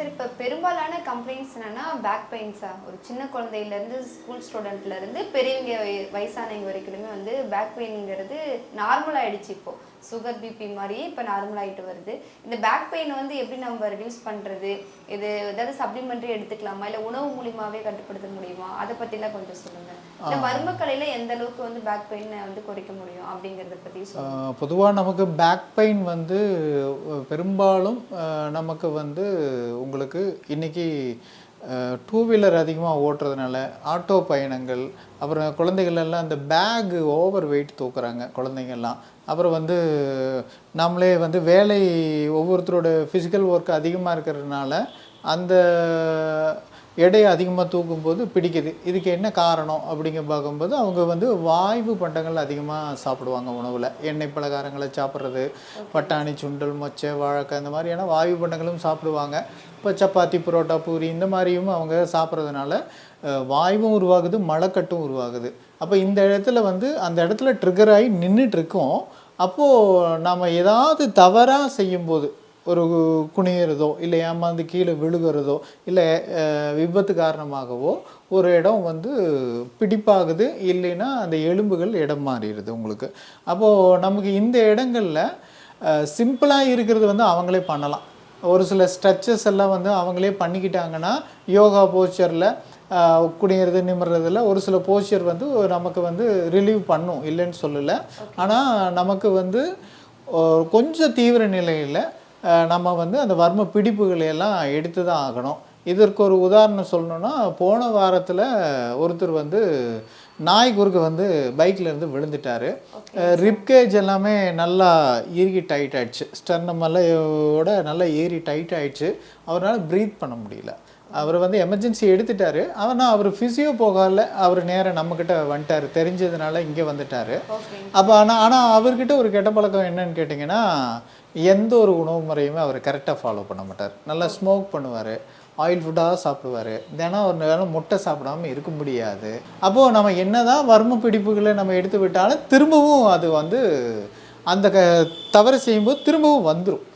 சரி இப்போ பெரும்பாலான கம்ப்ளைண்ட்ஸ் என்னன்னா பேக் பெயின்ஸா ஒரு சின்ன குழந்தையிலேருந்து ஸ்கூல் ஸ்டூடெண்ட்லேருந்து பெரியவங்க வய- வயசானவங்க வரைக்குமே வந்து பேக் பெயின்ங்கிறது நார்மல் ஆயிடுச்சு இப்போ. சுகர் பிபி மாதிரியே இப்போ நார்மல் ஆகிட்டு வருது. இந்த பேக் பெயின் வந்து எப்படி நம்ம ரெடியூஸ் பண்ணுறது இது ஏதாவது சப்ளிமெண்ட்ரி எடுத்துக்கலாமா? இல்லை உணவு மூலியமாவே கட்டுப்படுத்த முடியுமா? அதை பற்றிலாம் கொஞ்சம் சொல்லுங்கள் இந்த மர்மக்கலையில் எந்த அளவுக்கு வந்து பேக் பெயினை வந்து குறைக்க முடியும் அப்படிங்கிறத பற்றி பொதுவாக நமக்கு பேக் பெயின் வந்து பெரும்பாலும் நமக்கு வந்து உங்களுக்கு இன்னைக்கு டூ வீலர் அதிகமாக ஓட்டுறதுனால ஆட்டோ பயணங்கள் அப்புறம் குழந்தைகள் எல்லாம் இந்த பேக்கு ஓவர் வெயிட் தூக்குறாங்க குழந்தைங்கள்லாம். அப்புறம் வந்து நம்மளே வந்து வேலை ஒவ்வொருத்தரோட ஃபிசிக்கல் ஒர்க் அதிகமாக இருக்கிறதுனால அந்த எடையை அதிகமாக தூக்கும்போது பிடிக்குது. இதுக்கு என்ன காரணம் அப்படிங்க பார்க்கும்போது அவங்க வந்து வாய்வு பண்டங்கள் அதிகமாக சாப்பிடுவாங்க உணவில். எண்ணெய் பலகாரங்களை சாப்பிட்றது பட்டாணி சுண்டல் மொச்சை வாழைக்காய் இந்த மாதிரியான வாய்வு பண்டங்களும் சாப்பிடுவாங்க. இப்போ சப்பாத்தி புரோட்டா பூரி இந்த மாதிரியும் அவங்க சாப்பிட்றதுனால வாய்வும் உருவாகுது மழைக்கட்டும் உருவாகுது. அப்போ இந்த இடத்துல வந்து அந்த இடத்துல ட்ரிகர் ஆகி நின்றுட்டு இருக்கோம். அப்போது நாம் ஏதாவது தவறாக செய்யும்போது ஒரு குனியறதோ இல்லை ஏமாந்து கீழே விழுகிறதோ இல்லை விபத்து காரணமாகவோ ஒரு இடம் வந்து பிடிப்பாகுது இல்லைன்னா அந்த எலும்புகள் இடம் மாறிடுது உங்களுக்கு. அப்போது நமக்கு இந்த இடங்களில் சிம்பிளாக இருக்கிறது வந்து அவங்களே பண்ணலாம். ஒரு சில ஸ்ட்ரெச்சஸ் எல்லாம் வந்து அவங்களே பண்ணிக்கிட்டாங்கன்னா யோகா போஸ்டரில் குனியறது நிமிர்றதுல ஒரு சில போஸ்டர் வந்து நமக்கு வந்து ரிலீவ் பண்ணும் இல்லைன்னு சொல்லலை. ஆனால் நமக்கு வந்து கொஞ்சம் தீவிர நிலையில் நம்ம வந்து அந்த வர்ம பிடிப்புகளை எல்லாம் எடுத்து தான் ஆகணும். இதற்கு ஒரு உதாரணம் சொல்லணும்னா போன வாரத்தில் ஒருத்தர் வந்து நாய் குறுக்க வந்து பைக்ல இருந்து விழுந்துட்டாரு. ரிப்கேஜ் எல்லாமே நல்லா இறுகி டைட் ஆயிடுச்சு. ஸ்டர்னம் எல்லாம் நல்லா ஏறி டைட் ஆயிடுச்சு. அவரால் ப்ரீத் பண்ண முடியல. அவர் வந்து எமர்ஜென்சி எடுத்துட்டாரு. ஆனால் அவர் ஃபிசியோ போகல அவர் நேரா நம்மக்கிட்ட வந்துட்டார். தெரிஞ்சதுனால இங்கே வந்துட்டாரு. அப்போ ஆனால் ஆனால் அவர்கிட்ட ஒரு கெட்ட பழக்கம் என்னன்னு கேட்டிங்கன்னா எந்த ஒரு உணவு முறையுமே அவர் கரெக்டாக ஃபாலோ பண்ண மாட்டார். நல்லா ஸ்மோக் பண்ணுவார் ஆயில் ஃபுட்டாக சாப்பிடுவார். தினம் ஒரு நேரம் முட்டை சாப்பிடாம இருக்க முடியாது. அப்போது நம்ம என்னதான் வர்ம பிடிப்புகளை நம்ம எடுத்து விட்டாலும் திரும்பவும் அது வந்து அந்த க தவறு செய்யும்போது திரும்பவும் வந்துடும்